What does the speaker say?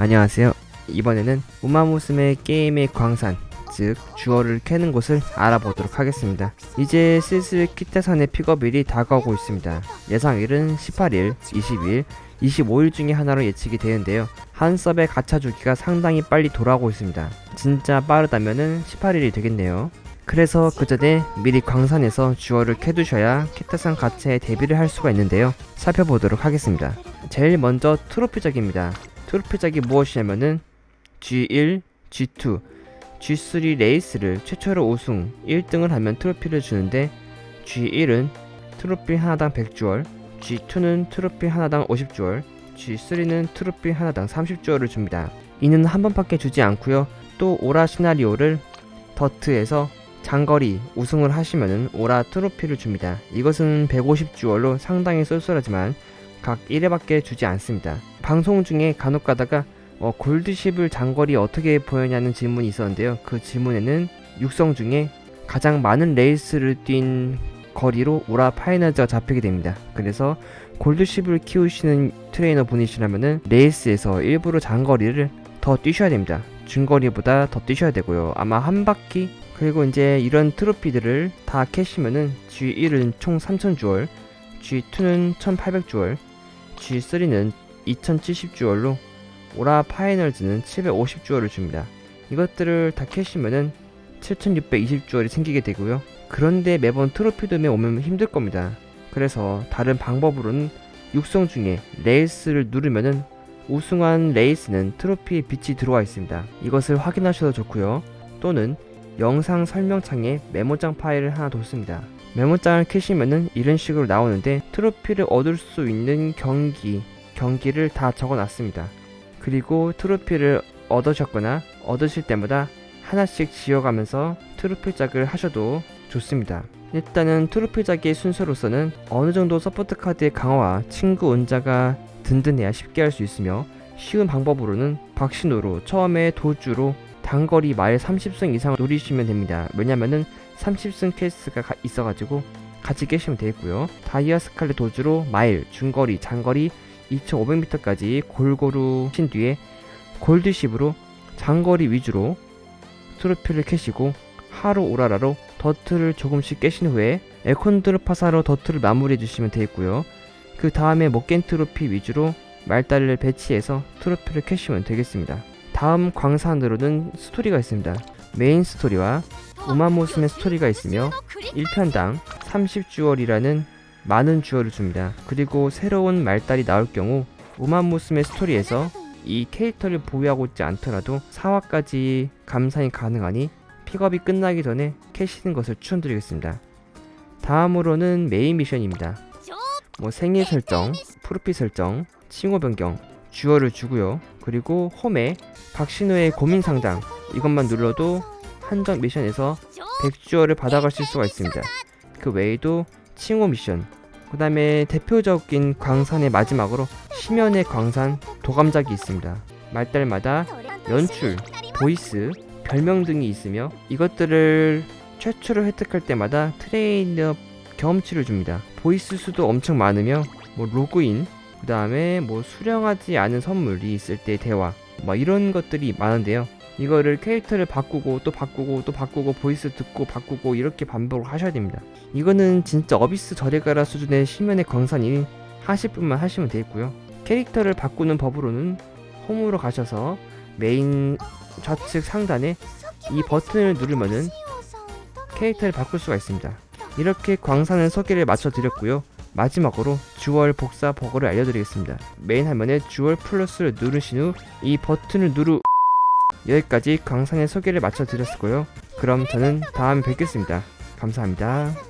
안녕하세요. 이번에는 우마무스메 게임의 광산, 즉 주어를 캐는 곳을 알아보도록 하겠습니다. 이제 슬슬 키타산의 픽업일이 다가오고 있습니다. 예상일은 18일, 20일, 25일 중에 하나로 예측이 되는데요. 한 섭의 가차 주기가 상당히 빨리 돌아오고 있습니다. 진짜 빠르다면은 18일이 되겠네요. 그래서 그 전에 미리 광산에서 주어를 캐두셔야 키타산 가차에 대비를 할 수가 있는데요. 살펴보도록 하겠습니다. 제일 먼저 트로피작입니다. 트로피작이 무엇이냐면은 G1, G2, G3 레이스를 최초로 우승 1등을 하면 트로피를 주는데 G1은 트로피 하나당 100주얼, G2는 트로피 하나당 50주얼, G3는 트로피 하나당 30주얼을 줍니다. 이는 한 번밖에 주지 않고요. 또 오라 시나리오를 더트에서 장거리 우승을 하시면은 오라 트로피를 줍니다. 이것은 150주얼로 상당히 쏠쏠하지만 각 1회밖에 주지 않습니다. 방송 중에 간혹 가다가 어, 골드십을 장거리 어떻게 보였냐는 질문이 있었는데요. 그 질문에는 육성 중에 가장 많은 레이스를 뛴 거리로 오라 파이널즈가 잡히게 됩니다. 그래서 골드십을 키우시는 트레이너 분이시라면은 레이스에서 일부러 장거리를 더 뛰셔야 됩니다. 중거리보다 더 뛰셔야 되고요. 아마 한 바퀴 그리고 이제 이런 트로피들을 다 캐시면은 G1은 총 3000주얼, G2는 1800주얼, G3는 2070주얼로 오라 파이널즈는 750주얼을 줍니다. 이것들을 다 캐시면은 7620주얼이 생기게 되고요. 그런데 매번 트로피돔에 오면 힘들 겁니다. 그래서 다른 방법으로는 육성 중에 레이스를 누르면은 우승한 레이스는 트로피에 빛이 들어와 있습니다. 이것을 확인하셔도 좋고요. 또는 영상 설명창에 메모장 파일을 하나 뒀습니다. 메모장을 캐시면은 이런 식으로 나오는데 트로피를 얻을 수 있는 경기, 경기를 다 적어 놨습니다. 그리고 트로피를 얻으셨거나 얻으실 때마다 하나씩 지어가면서 트로피 짝을 하셔도 좋습니다. 일단은 트로피 짝의 순서로서는 어느 정도 서포트 카드의 강화와 친구 운자가 든든해야 쉽게 할 수 있으며 쉬운 방법으로는 박신호로 처음에 도주로 단거리 말 30승 이상 노리시면 됩니다. 왜냐면은 30승 케이스가 가- 있어가지고 같이 깨시면 되겠고요. 다이아 스칼렛 도주로 마일, 중거리, 장거리 2,500m까지 골고루 친 뒤에 골드십으로 장거리 위주로 트로피를 캐시고 하루 오라라로 더트를 조금씩 깨신 후에 에콘드르 파사로 더트를 마무리해 주시면 되겠고요. 그 다음에 목겐 트로피 위주로 말달을 배치해서 트로피를 캐시면 되겠습니다. 다음 광산으로는 스토리가 있습니다. 메인 스토리와 우마모스의 스토리가 있으며 1편당 30주얼이라는 많은 주얼을 줍니다. 그리고 새로운 말달이 나올 경우 우마무스의 스토리에서 이 캐릭터를 보유하고 있지 않더라도 4화까지 감산이 가능하니 픽업이 끝나기 전에 캐시는 것을 추천드리겠습니다. 다음으로는 메인 미션입니다. 뭐 생일 설정, 프로필 설정, 칭호 변경, 주어를 주고요. 그리고 홈에 박신호의 고민 상담 이것만 눌러도 한정 미션에서 100주어를 받아가실 수가 있습니다. 그 외에도 칭호 미션, 그 다음에 대표적인 광산의 마지막으로 심연의 광산 도감작이 있습니다. 말달마다 연출, 보이스, 별명 등이 있으며 이것들을 최초로 획득할 때마다 트레이너 경험치를 줍니다. 보이스 수도 엄청 많으며 뭐 로그인, 그 다음에 뭐 수령하지 않은 선물이 있을 때 대화, 뭐 이런 것들이 많은데요. 이거를 캐릭터를 바꾸고 또 바꾸고 또 바꾸고 보이스 듣고 바꾸고 이렇게 반복을 하셔야 됩니다. 이거는 진짜 어비스 저레가라 수준의 심연의 광산이 하실 분만 하시면 되겠고요. 캐릭터를 바꾸는 법으로는 홈으로 가셔서 메인 좌측 상단에 이 버튼을 누르면은 캐릭터를 바꿀 수가 있습니다. 이렇게 광산의 소개를 마쳐 드렸고요. 마지막으로 주얼 복사 버거를 알려드리겠습니다. 메인 화면에 주얼 플러스를 누르신 후 이 버튼을 누르 여기까지 광산의 소개를 마쳐 드렸고요. 그럼 저는 다음에 뵙겠습니다. 감사합니다.